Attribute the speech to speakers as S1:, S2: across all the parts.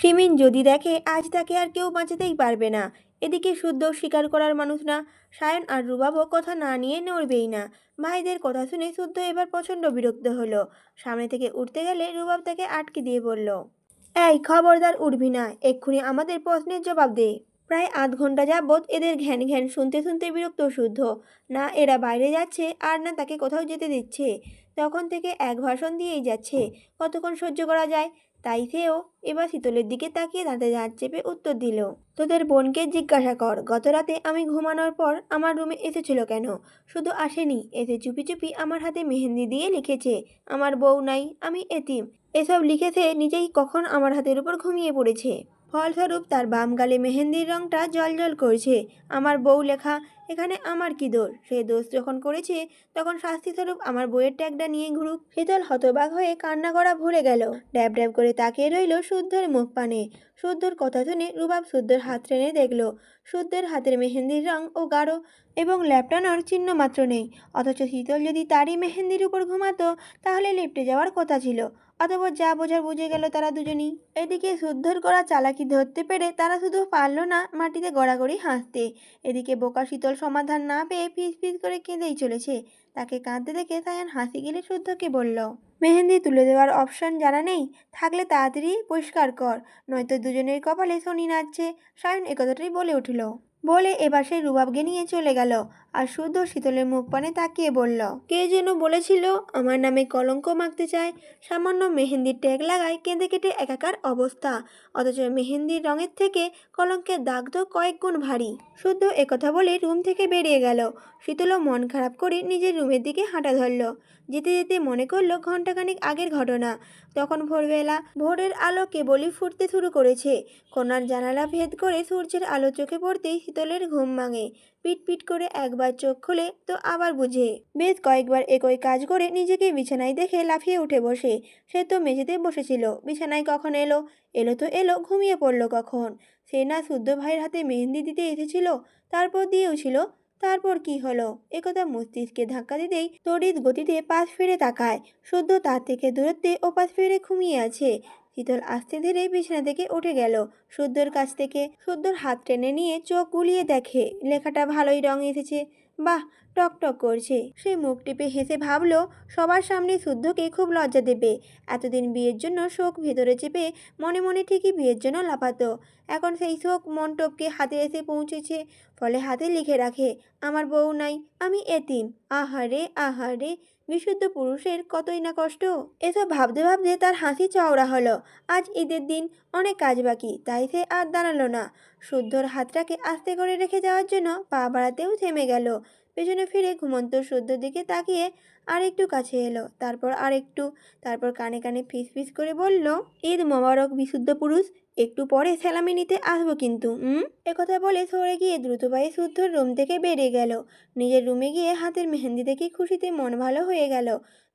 S1: সিমিন যদি দেখে, আজ তাকে আর কেউ বাঁচাতেই পারবে না। এদিকে শুদ্ধ স্বীকার করার মানুষ না। সায়ন আর রুবাবও কথা না নিয়ে নড়বেই না। ভাইদের কথা শুনে শুদ্ধ এবার প্রচণ্ড বিরক্ত হলো। সামনে থেকে উঠতে গেলে রুবাব তাকে আটকে দিয়ে বলল, এই খবরদার উঠবি না। এক্ষুনি আমাদের প্রশ্নের জবাব দে। প্রায় আধ ঘণ্টা যাবৎ এদের ঘ্যান ঘ্যান শুনতে শুনতে বিরক্ত শুদ্ধ। না এরা বাইরে যাচ্ছে, আর না তাকে কোথাও যেতে দিচ্ছে। তখন থেকে এক ভাষণ দিয়েই যাচ্ছে। কতক্ষণ সহ্য করা যায়? তাই সেও এবার শীতলের দিকে তাকিয়ে দাঁতে দাঁত চেপে উত্তর দিল, তোদের বোনকে জিজ্ঞাসা কর গত রাতে আমি ঘুমানোর পর আমার রুমে এসেছিল কেন? শুধু আসেনি, এসে চুপি চুপি আমার হাতে মেহেন্দি দিয়ে লিখেছে, আমার বউ নাই, আমি এতিম। এসব লিখেছে নিজেই কখন আমার হাতের উপর ঘুমিয়ে পড়েছে। ফলস্বরূপ তার বাম গালে মেহেন্দির রংটা জল করছে। আমার বউ লেখা এখানে আমার কি দোষ? সে দোষ যখন করেছে, তখন শাস্তিস্বরূপ আমার বইয়ের ট্যাগটা নিয়ে ঘুরুক। শীতল হতবাক হয়ে কান্না করা ভুলে গেল। ড্যাব ড্যাব করে তাকিয়ে রইল শুদ্ধর মুখ পানে। শুদ্ধর কথা শুনে রুবাব শুদ্ধর হাত টেনে দেখল, শুদ্ধের হাতের মেহেন্দির রং ও গাঢ় এবং ল্যাপটানোর চিহ্ন মাত্র নেই। অথচ শীতল যদি তারই মেহেন্দির উপর ঘুমাতো, তাহলে লিপটে যাওয়ার কথা ছিল। অতপর যা বোঝার বুঝে গেল তারা দুজনই। এদিকে শুদ্ধর করা চালাকি ধরতে পেরে তারা শুধু পারল না মাটিতে গড়াগড়ি হাসতে। এদিকে বোকা শীতল সমাধান না পেয়ে ফিস ফিস করে কেঁদেই চলেছে। তাকে কাঁদতে দেখে সায়ান হাসি গেলে শুদ্ধকে বলল, মেহেন্দি তুলে দেওয়ার অপশন জানা নেই, থাকলে তাড়াতাড়ি পরিষ্কার কর, নয়তো দুজনের কপালে শনি নাচছে। সায়ন একথাটাই বলে উঠল। বলে এবার সে রুবাবকে নিয়ে চলে গেল আর শুদ্ধ শীতলের মুখ পানে তাকিয়ে বলল, কে যেন বলেছিল আমার নামে কলঙ্ক মাখতে চায়? সামান্য মেহেন্দির ট্যাগ লাগায় কেঁদে কেটে একাকার অবস্থা। অথচ মেহেন্দির রঙের থেকে কলঙ্কের দাগ তো কয়েক গুণ ভারী। শুদ্ধ একথা বলে রুম থেকে বেরিয়ে গেল। শীতলও মন খারাপ করে নিজের রুমের দিকে হাঁটা ধরল। যেতে যেতে মনে করল ঘন্টাখানিক আগের ঘটনা। তখন ভোরবেলা ভোরের আলো কেবলই ফুটতে শুরু করেছে। কোনার জানালা ভেদ করে সূর্যের আলো চোখে পড়তেই শীতলের ঘুম ভাঙে। পিট পিট করে একবার চোখ খুলে তো আবার বুঝে। বেশ কয়েকবার একই কাজ করে নিজেকে বিছানায় দেখে লাফিয়ে উঠে বসে। সে তো মেঝেতে বসেছিল। বিছানায় কখন এলো? এলো তো এলো, ঘুমিয়ে পড়ল কখন? সে না শুদ্ধ ভাইয়ের হাতে মেহেন্দি দিতে এসেছিল? তারপর দিয়েও ছিল তারপর কি হলো? একথা মস্তিষ্কে ধাক্কা দিতেই তড়িৎ গতিতে পাশ ফিরে তাকায়। শুদ্ধ তার থেকে দূরত্বে ও পাশ ফিরে ঘুমিয়ে আছে। শীতল আস্তে ধীরে বিছানা থেকে উঠে গেল। শুদ্ধর কাছ থেকে শুদ্ধর হাত টেনে নিয়ে চোখ গুলিয়ে দেখে। লেখাটা ভালোই রং এসেছে। বাহ! টক টক করছে। সে মুখ টিপে হেসে ভাবলো, সবার সামনে শুদ্ধকে খুব লজ্জা দেবে। এতদিন বিয়ের জন্য শোক ভেতরে চেপে মনে মনে ঠিকই বিয়ের জন্য লাফাতো। এখন সেই শোক মন্টপকে হাতে এসে পৌঁছেছে, ফলে হাতে লিখে রাখে, আমার বউ নাই, আমি এতিম। আহারে আহারে, বিশুদ্ধ পুরুষের কতই না কষ্ট? এসব ভাবতে ভাবতে তার হাসি চওড়া হলো। আজ ঈদের দিন, অনেক কাজ বাকি, তাই সে আর দাঁড়াল না। শুদ্ধর হাতটাকে আস্তে করে রেখে যাওয়ার জন্য পা বাড়াতেও থেমে গেল। পেছনে ফিরে ঘুমন্ত শুদ্ধ দিকে তাকিয়ে আর একটু কাছে এলো, তারপর আর একটু তারপর কানে কানে ফিস ফিস করে বলল, ঈদ মোবারক, বিশুদ্ধ পুরুষ, একটু পরে সেলামি নিতে আসব কিন্তু একথা বলে সরে গিয়ে দ্রুত পায়ে শুদ্ধর রুম থেকে বেরিয়ে গেল। নিজের রুমে গিয়ে হাতের মেহেন্দি দেখে খুশিতে মন ভালো হয়ে গেল।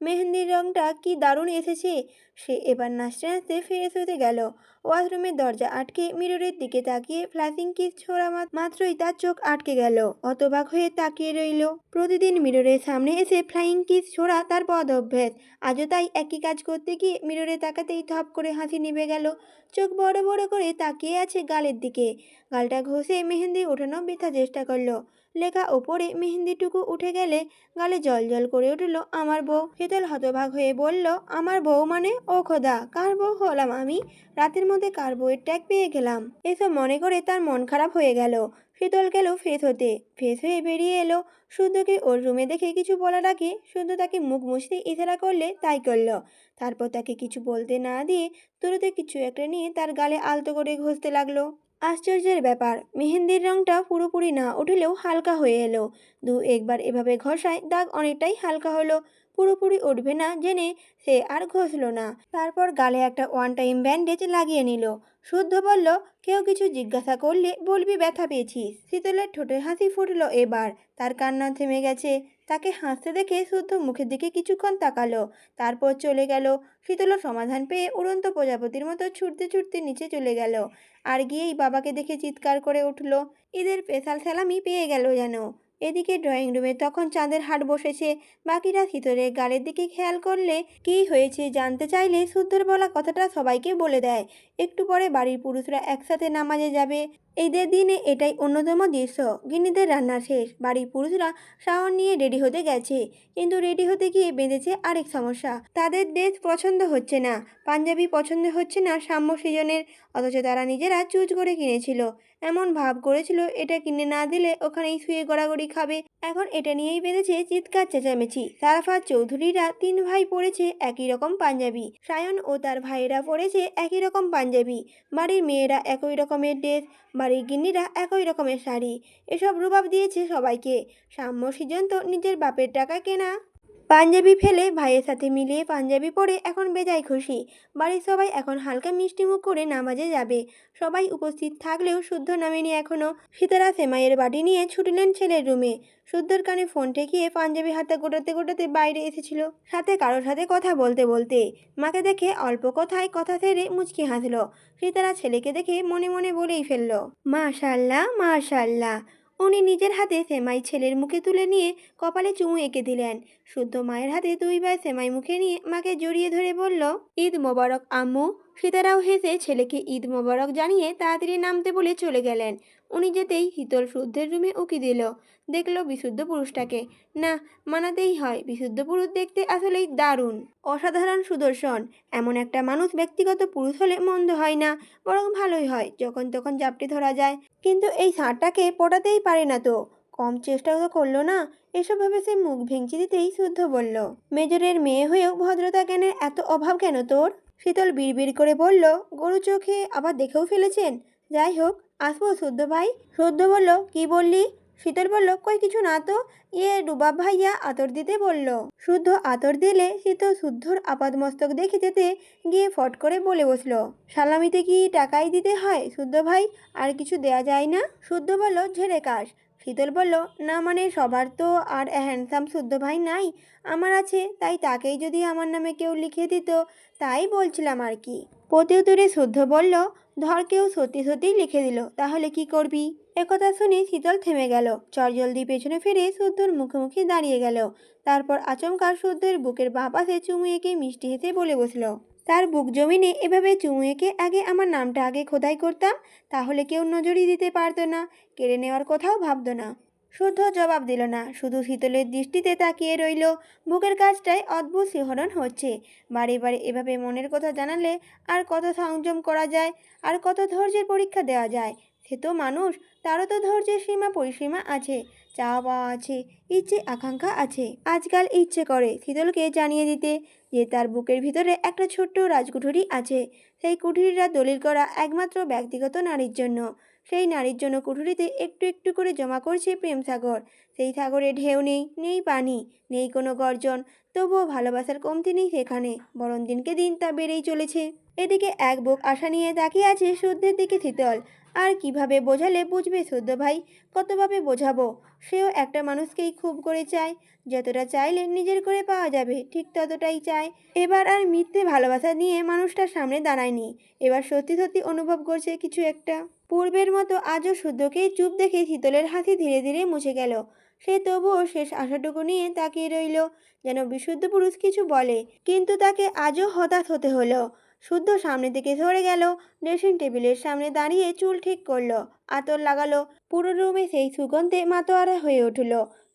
S1: মেহেন্দির রংটা কি দারুণ এসেছে? সে এবার নাচতে নাচতে ফিরে শুতে গেল। ওয়াশরুমের দরজা আটকে মিররের দিকে তাকিয়ে ফ্ল্যাশিং কিস ছোড়া মাত- মাত্রই তার চোখ আটকে গেল। অতবাক হয়ে তাকিয়ে রইল। প্রতিদিন মিররের সামনে এসে ফ্লাইং কিস ছোড়া তার পদ অভ্যেস। আজও তাই একই কাজ করতে গিয়ে মিররে তাকাতেই ধপ করে হাসি নিভে গেল। চোখ বড় বড় করে তাকিয়ে আছে গালের দিকে। গালটা ঘষে মেহেন্দি ওঠানো বৃথা চেষ্টা করল। লেখা ওপরে মেহেন্দিটুকু উঠে গেলে গালে জল জল করে উঠল আমার বউ। শীতল হতভাগ হয়ে বলল, আমার বউ মানে? ও খোদা, কার বউ হলাম আমি? রাতের মধ্যে কার বউয়ের ট্যাগ পেয়ে গেলাম? এসব মনে করে তার মন খারাপ হয়ে গেল। শীতল গেল ফ্রেশ হতে। ফ্রেশ হয়ে বেরিয়ে এলো। শুদ্ধকে ওর রুমে দেখে কিছু বলার আগে শুদ্ধ তাকে মুখ মুছতে ইশারা করলে তাই করল। তারপর তাকে কিছু বলতে না দিয়ে তুরুতে কিছু একটা নিয়ে তার গালে আলতো করে ঘষতে লাগল। আশ্চর্যের ব্যাপার, মেহেন্দির রংটা পুরোপুরি না উঠলেও হালকা হয়ে এলো। দু একবার এভাবে ঘষায় দাগ অনেকটাই হালকা হলো, পুরোপুরি উঠবে না জেনে সে আর ঘষলো না। তারপর গালে একটা ওয়ান টাইম ব্যান্ডেজ লাগিয়ে নিল। শুদ্ধ বলল, কেউ কিছু জিজ্ঞাসা করলে বলবি ব্যথা পেয়েছিস। শীতলের ঠোঁটে হাসি ফুটল এবার, তার কান্না থেমে গেছে। তাকে হাসতে দেখে শুদ্ধ মুখের দিকে কিছুক্ষণ তাকালো। তারপর চলে গেল। শীতল সমাধান পেয়ে উড়ন্ত প্রজাপতির মতো ছুটতে ছুটতে নিচে চলে গেল। আর গিয়েই বাবাকে দেখে চিৎকার করে উঠল ঈদের স্পেশাল স্যালামি পেয়ে গেল যেন। এদিকে ড্রয়িং রুমে তখন চাঁদের হাট বসেছে। বাকিরা শীতলের গালের দিকে খেয়াল করলে কি হয়েছে জানতে চাইলে শুদ্ধর বলা কথাটা সবাইকে বলে দেয়। একটু পরে বাড়ির পুরুষরা একসাথে নামাজে যাবে। ঈদের দিনে এটাই অন্যতম দৃশ্য। গিন্নিদের রান্না শেষ। বাড়ির পুরুষরা শাওয়ার নিয়ে রেডি হতে গেছে। কিন্তু রেডি হতে গিয়ে বেঁধেছে আরেক সমস্যা। তাদের ড্রেস পছন্দ হচ্ছে না। পাঞ্জাবি পছন্দ হচ্ছে না সাম্য সিজনের। অথচ তারা নিজেরা চুজ করে কিনেছিল। এমন ভাব করেছিল, এটা কিনে না দিলে ওখানেই শুয়ে গড়াগড়ি খাবে। এখন এটা নিয়েই বেঁধেছে চিৎকার চেঁচামেচি। সারাফাত চৌধুরীরা তিন ভাই পরেছে একই রকম পাঞ্জাবি। সায়ন ও তার ভাইয়েরা পরেছে একই রকম পাঞ্জাবি। বাড়ির মেয়েরা একই রকমের ড্রেস, বাড়ির গিন্নিরা একই রকমের শাড়ি। এসব রুবাব দিয়েছে সবাইকে। সাম্য সিজন তো নিজের বাপের টাকা কেনা। পাঞ্জাবি ফেলে ভাইয়ের সাথে মিলিয়ে পাঞ্জাবি পরে এখন বেজায় খুশি। বাড়ির সবাই এখন হালকা মিষ্টি মুখ করে নামাজে যাবে। সবাই উপস্থিত থাকলেও শুদ্ধ নামেনি এখনও সীতারা সেমাইয়ের বাটি নিয়ে ছুটলেন ছেলের রুমে। শুদ্ধর কানে ফোন ঠেকিয়ে পাঞ্জাবি হাতে গোটাতে গোটাতে বাইরে এসেছিল। সাথে কারোর সাথে কথা বলতে বলতে মাকে দেখে অল্প কথায় কথা সেরে মুচকি হাসলো। সীতারা ছেলেকে দেখে মনে মনে বলেই ফেলল, মাশাল্লাহ মাশাল্লাহ। উনি নিজের হাতে সেমাই ছেলের মুখে তুলে নিয়ে কপালে চুমু এঁকে দিলেন। শুদ্ধ মায়ের হাতে দুইবার সেমাই মুখে নিয়ে মাকে জড়িয়ে ধরে বলল, ঈদ মোবারক, আম্মু। সীতারাও হেসে ছেলেকে ঈদ মোবারক জানিয়ে তাড়াতাড়ি নামতে বলে চলে গেলেন। উনি যেতেই শীতল শুদ্ধের রুমে উকি দিল। দেখল বিশুদ্ধ পুরুষটাকে। না, মানাতেই হয়, বিশুদ্ধ পুরুষ দেখতে আসলেই দারুণ। অসাধারণ সুদর্শন। এমন একটা মানুষ ব্যক্তিগত পুরুষ হলে মন্দ হয় না, বরং ভালোই হয়, যখন তখন জাপটি ধরা যায়। কিন্তু এই ষাঁড়টাকে পটাতেই পারে না তো। কম চেষ্টাও তো করল না। এসব ভেবে সে মুখ ভেঙচি দিতেই শুদ্ধ বলল, মেজরের মেয়ে হয়েও ভদ্রতা জ্ঞানের এত অভাব কেন তোর? শীতল বিড়বিড় করে বলল, গরু চোখে আবার দেখেও ফেলেছেন? যাই হোক আসব, শুদ্ধ ভাই। শুদ্ধ বলল, কি বললি? শীতল বলল, কই, কিছু না তো। ইয়ে রুবাব ভাইয়া আতর দিতে বলল। শুদ্ধ আতর দিলে শীতল শুদ্ধর আপাদমস্তক দেখে যেতে গিয়ে ফট করে বলে বসল, সালামিতে কি টাকাই দিতে হয়, শুদ্ধ ভাই? আর কিছু দেয়া যায় না? শুদ্ধ বলল, ঝেড়ে কাশ শীতল বলল, না মানে সবার তো আর হ্যান্ডসাম শুদ্ধ ভাই নাই। আমার আছে, তাই তাকেই যদি আমার নামে কেউ লিখে দিত, তাই বলছিলাম আর কি। প্রত্যুত্তরে শুদ্ধ বলল ধর কেউ সত্যি সত্যিই লিখে দিল, তাহলে কি করবি? একথা শুনে শীতল থেমে গেল। চরজলদি পেছনে ফিরে শুদ্ধর মুখোমুখি দাঁড়িয়ে গেল। তারপর আচমকা শুদ্ধের বুকের বাঁ পাশে চুমু এঁকে মিষ্টি হেসে বলে বসল, তার বুক জমিনে এভাবে চুমুয়েকে আগে আমার নামটা আগে খোদাই করতাম, তাহলে কেউ নজরই দিতে পারতো না। কেড়ে নেওয়ার কথাও ভাবতো না। শুদ্ধ জবাব দিল না। শুধু শীতলের দৃষ্টিতে তাকিয়ে রইল। বুকের কাজটায় অদ্ভুত শিহরণ হচ্ছে। বারে বারে এভাবে মনের কথা জানালে আর কত সংযম করা যায়, আর কত ধৈর্যের পরীক্ষা দেওয়া যায়? সে তো মানুষ, তারও তো ধৈর্যের সীমা পরিসীমা আছে। চাওয়া পাওয়া আছে, ইচ্ছে আকাঙ্ক্ষা আছে। আজকাল ইচ্ছে করে শীতলকে জানিয়ে দিতে যে তার বুকের ভিতরে একটা ছোট্ট রাজকুঠুরি আছে। সেই কুঠুরিটা দলিল করা একমাত্র ব্যক্তিগত নারীর জন্য। সেই নারীর জন্য কুঠুরিতে একটু একটু করে জমা করছে প্রেম সাগর। সেই সাগরে ঢেউ নেই নেই পানি, নেই কোনো গর্জন, তবুও ভালোবাসার কমতি নেই সেখানে। বরং দিনকে দিন তা বেড়েই চলেছে। এদিকে এক বুক আশা নিয়ে তাকিয়ে আছে শুদ্ধের দিকে শীতল আর কীভাবে বোঝালে বুঝবে সদ্য ভাই? কতভাবে বোঝাবো? সেও একটা মানুষকেই খুব করে চায়। যতটা চাইলে নিজের করে পাওয়া যাবে, ঠিক ততটাই চায়। এবার আর মিথ্যে ভালোবাসা নিয়ে মানুষটার সামনে দাঁড়ায়নি। এবার সত্যি সত্যি অনুভব করছে কিছু একটা। পূর্বের মতো আজও শুদ্ধকেই চুপ দেখে শীতলের হাসি ধীরে ধীরে মুছে গেল। সে তবুও শেষ আশাটুকু নিয়ে তাকিয়ে রইল, যেন বিশুদ্ধ পুরুষ কিছু বলে। কিন্তু তাকে আজও হতাশ হতে হলো। শুদ্ধ সামনের দিকে সরে গেল। ড্রেসিং টেবিলের সামনে দাঁড়িয়ে চুল ঠিক করল। আতর লাগালো। পুরো রুমে সেই সুগন্ধে মাতোয়ারা হয়ে উঠল।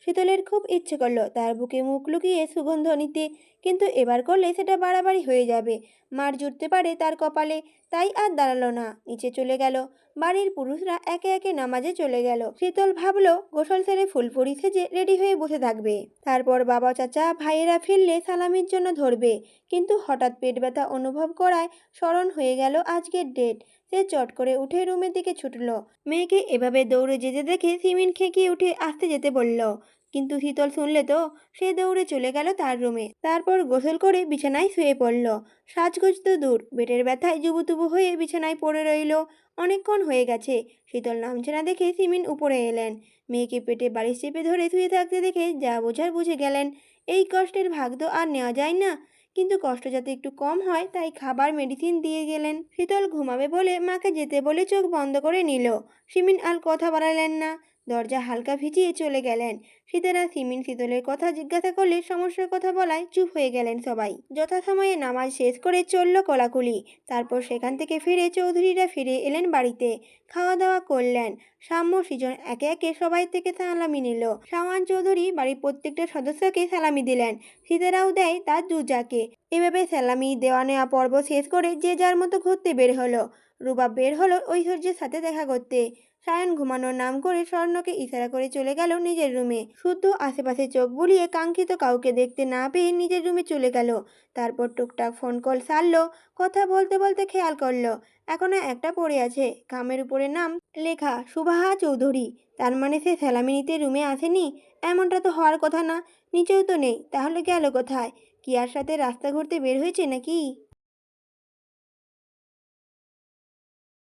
S1: শীতলের খুব ইচ্ছে করল, তার বুকে মুখ লুকিয়ে সুগন্ধ নিতে। কিন্তু এবার করলে সেটা বাড়াবাড়ি হয়ে যাবে। মার জুটতে পারে তার কপালে, তাই আর দাঁড়াল না। নিচে চলে গেল। বাড়ির পুরুষরা একে একে নামাজে চলে গেল। শীতল ভাবলো, গোসল সেরে ফুলপুরি সেজে রেডি হয়ে বসে থাকবে। তারপর বাবা, চাচা, ভাইয়েরা ফিরলে সালামির জন্য ধরবে। কিন্তু হঠাৎ পেট ব্যথা অনুভব করায় স্মরণ হয়ে গেল আজকের ডেট। সে চট করে উঠে রুমের দিকে ছুটল। মেয়েকে এভাবে দৌড়ে যেতে দেখে সিমিন খেঁকিয়ে উঠে আসতে যেতে বলল, কিন্তু শীতল, শুনলে তো? সে দৌড়ে চলে গেল তার রুমে। তারপর গোসল করে বিছানায় শুয়ে পড়ল। সাজগোজ তো দূর পেটের ব্যথায় জুবুতুবু হয়ে বিছানায় পড়ে রইল। অনেকক্ষণ হয়ে গেছে। শীতল নামছে না দেখে সিমিন উপরে এলেন। মেয়েকে পেটে বালিশ চেপে ধরে শুয়ে থাকতে দেখে যা বোঝার বুঝে গেলেন, এই কষ্টের ভাগ তো আর নেওয়া যায় না। কিন্তু কষ্ট যাতে একটু কম হয়, তাই খাবার মেডিসিন দিয়ে গেলেন। শীতল ঘুমাবে বলে মাকে যেতে বলে চোখ বন্ধ করে নিল। সিমিন আর কথা বাড়ালেন না। দরজা হালকা ভিজিয়ে চলে গেলেন। শীতেরা সিমিন শীতলের কথা জিজ্ঞাসা করলে সমস্যার কথা বলায় চুপ হয়ে গেলেন সবাই। যথাসময়ে নামাজ শেষ করে চলল কলাকুলি। তারপর সেখান থেকে ফিরে চৌধুরীরা ফিরে এলেন বাড়িতে। খাওয়া দাওয়া করলেন। সাম্য সৃজন একে একে সবাই থেকে সালামি নিল। শাওয়ান চৌধুরী বাড়ির প্রত্যেকটা সদস্যকে সালামি দিলেন। শীতেরাও দেয় তার দুজাকে এভাবে সালামি দেওয়া নেওয়া পর্ব শেষ করে যে যার মতো ঘুরতে বের হলো। রুবাব বের হলো ঐশ্বর্যের সাথে দেখা করতে। সায়ন ঘুমানোর নাম করে স্বর্ণকে ইশারা করে চলে গেল নিজের রুমে। শুদ্ধ আশেপাশে চোখ বুলিয়ে কাঙ্ক্ষিত কাউকে দেখতে না পেয়ে নিজের রুমে চলে গেল। তারপর টুকটাক ফোন কল সারলো, কথা বলতে বলতে খেয়াল করল, এখনও একটা পড়ে আছে। খামের উপরে নাম লেখা, সুবাহা চৌধুরী। তার মানে সে স্যালামি নিতে রুমে আসেনি? এমনটা তো হওয়ার কথা না। নিচেও তো নেই, তাহলে গেল কোথায়? কিয়ার সাথে রাস্তা ঘুরতে বের হয়েছে নাকি?